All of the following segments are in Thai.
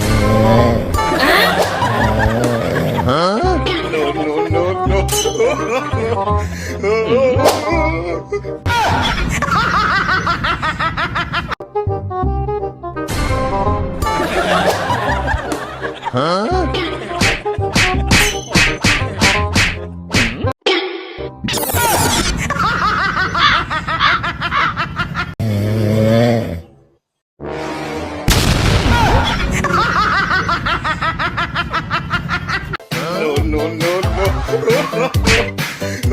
Amen.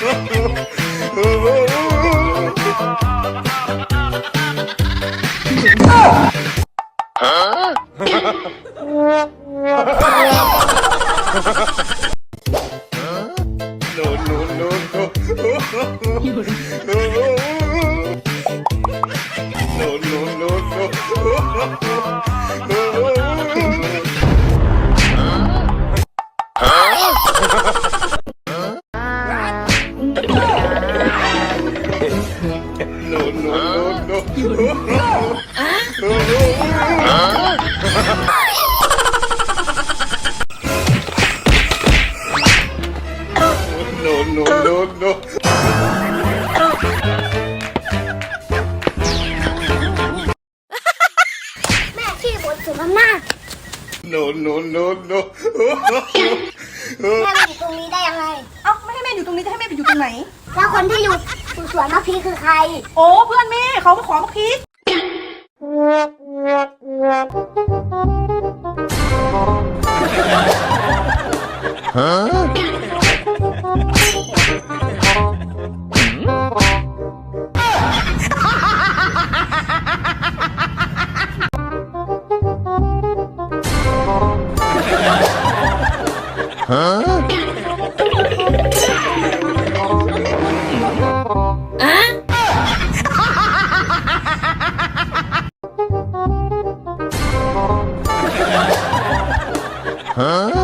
어? no, no, no. No, no, no, no. แม่มาอยู่ตรงนี้ได้ยังไงเอ้าไม่ให้แม่อยู่ตรงนี้จะให้แม่ไปอยู่ตรงไหน แล้วคนที่อยู่สวนมะพีคือใคร โอ้เพื่อนแม่เขามาขอมะพีฮะ Huh? Huh? huh?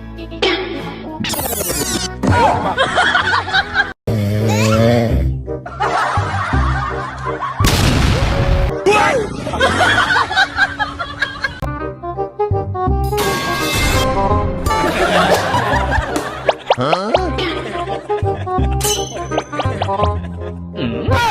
어? 음?